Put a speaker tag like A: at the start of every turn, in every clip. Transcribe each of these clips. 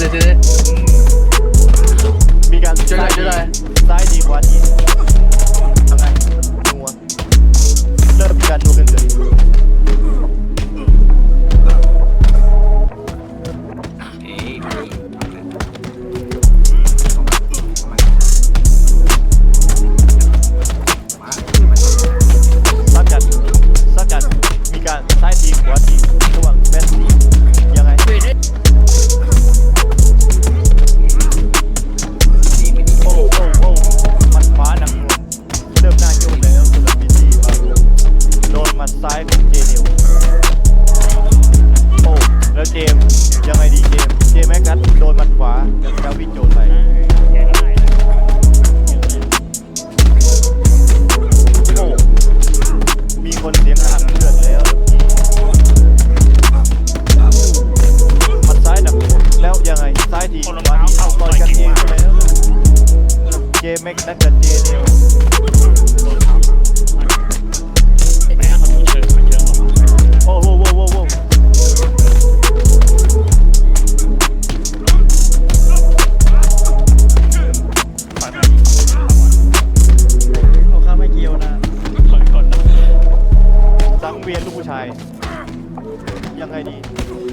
A: Sadece
B: ซ้ายของเจนิวโอ้แล้วเจม
C: ยั
B: งไงดีเจมเจมแม็กกัสโดนมัดขวาแล้วดาวิดโจนไปโอ้มีคนเสียงอัดเลือดแล้วมัดซ้ายหนักแล้วยังไงซ้ายดีขวาดีเอาต่อยกันเองแล้วเจมแม็กกัสกับเจนิว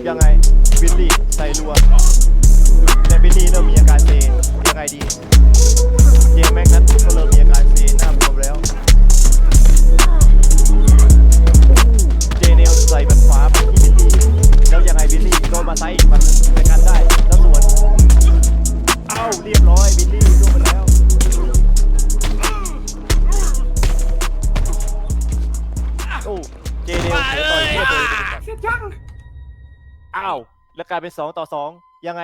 B: ยังไงวิลลี่ใส่รัวแต่วิลลี่เริ่มมีอาการเซยังไงดีเจมแม็กนัทก็เริ่มมีอาการเซหน้าบวมแล้ว เจเนลใส่แบบฟ้าไปที่วิลลี่แล้วยังไงวิลลี่โดนมาไซอีกมันเป็นการได้แล้วสวนเอ้าเรียบร้อยวิลลี่ล่วงไปแล้วโอ้เจเนลเสียต่อยเพื่อตัวเ
D: ง
B: อ้าว แล้วกลายเป็นสองต่อสองยังไง